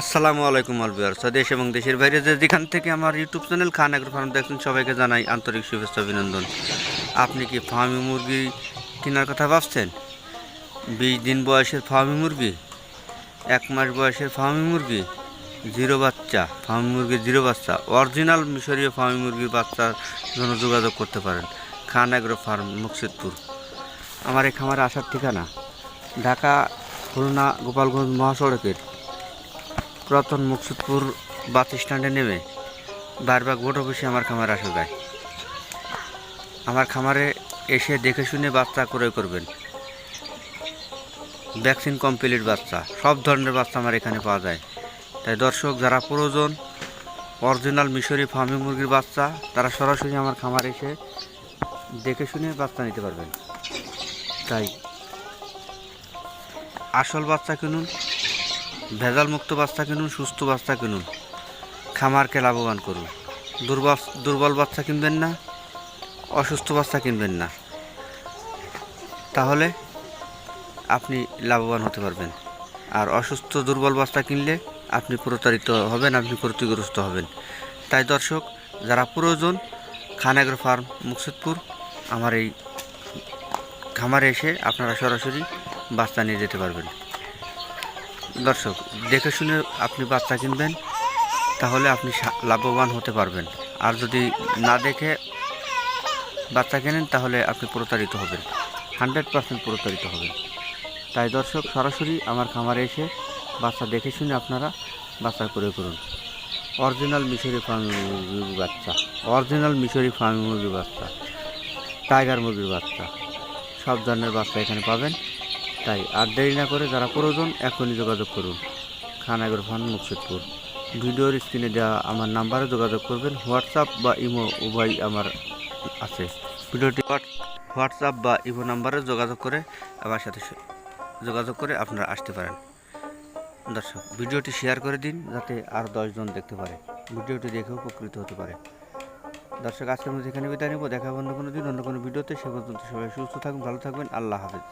আসসালামু আলাইকুম আলবিয়ার দেশ এবং দেশের বাইরে যে যেখান থেকে আমার YouTube channel Khan agro farm দেখছেন, সবাইকে জানাই আন্তরিক শুভেচ্ছা, অভিনন্দন। আপনি কি ফার্মি মুরগি কেনার কথা ভাবছেন? বিশ দিন বয়সের ফার্মি মুরগি, এক মাস বয়সের ফার্মি মুরগি, জিরো বাচ্চা, ফার্মি মুরগির জিরো বাচ্চা, অরিজিনাল মিশরীয় ফার্মি মুরগির বাচ্চার জন্য যোগাযোগ করতে পারেন খান এগ্রো ফার্ম, মুকসিদপুর। আমার এই খামারে আসার ঠিকানা, ঢাকা খুলনা গোপালগঞ্জ মহাসড়কের পুরাতন মুকসুদপুর বাস স্ট্যান্ডে নেমে বারবার ভোট অফিসে আমার খামারে আসা যায়। আমার খামারে এসে দেখে শুনে বাচ্চা ক্রয় করবেন। ভ্যাকসিন কমপ্লিট বাচ্চা, সব ধরনের বাচ্চা আমার এখানে পাওয়া যায়। তাই দর্শক, যারা প্রয়োজন, অরিজিনাল মিশরি ফার্মি মুরগির বাচ্চা, তারা সরাসরি আমার খামারে এসে দেখে শুনে বাচ্চা নিতে পারবেন। তাই আসল বাচ্চা কিনুন ভেজাল মুক্ত বাচ্চা কিনুন, সুস্থ বাচ্চা কিনুন। খামারকে লাভবান করুন। দুর্বল দুর্বল বাচ্চা কিনবেন না, অসুস্থ বাচ্চা কিনবেন না। তাহলে আপনি লাভবান হতে পারবেন। আর অসুস্থ, দুর্বল বাচ্চা কিনলে আপনি প্রতারিত হবেন, আপনি ক্ষতিগ্রস্ত হবেন। তাই দর্শক, যারা প্রয়োজন খানাগ্র ফার্ম, মুকসুদপুর, আমার এই খামারে এসে আপনারা সরাসরি বাচ্চা নিয়ে যেতে পারবেন। দর্শক, দেখে শুনে আপনি বাচ্চা কিনবেন, তাহলে আপনি লাভবান হতে পারবেন। আর যদি না দেখে বাচ্চা কেনেন, তাহলে আপনি প্রতারিত হবেন। হান্ড্রেড পার্সেন্ট প্রতারিত হবেন। তাই দর্শক, সরাসরি আমার খামারে এসে বাচ্চা দেখে শুনে আপনারা বাচ্চা করে করুন। অরিজিনাল মিশরি ফার্মি মুরগির বাচ্চা, অরিজিনাল মিশরি ফার্মি মুরগির বাচ্চা, টাইগার মুরগির বাচ্চা, সব ধরনের বাচ্চা এখানে পাবেন। তাই আর দেরি না করে যারা প্রয়োজন এখনই যোগাযোগ করুন। খানাগর ফান, মুকসিদপুর। ভিডিওর স্ক্রিনে দেওয়া আমার নাম্বারে যোগাযোগ করবেন। হোয়াটসঅ্যাপ বা ইমো উভয় আমার আছে। ভিডিওটি হোয়াটসঅ্যাপ বা ইমো নাম্বারে যোগাযোগ করে আমার সাথে যোগাযোগ করে আপনারা আসতে পারেন। দর্শক, ভিডিওটি শেয়ার করে দিন যাতে আর দশজন দেখতে পারে। ভিডিওটি দেখে উপকৃত হতে পারে। দর্শক আজকে মধ্যে এখানে বিদায় নেব। দেখা অন্য কোনো দিন, অন্য কোনো ভিডিওতে। সে পর্যন্ত সবাই সুস্থ থাকুন, ভালো থাকবেন। আল্লাহ হাফেজ।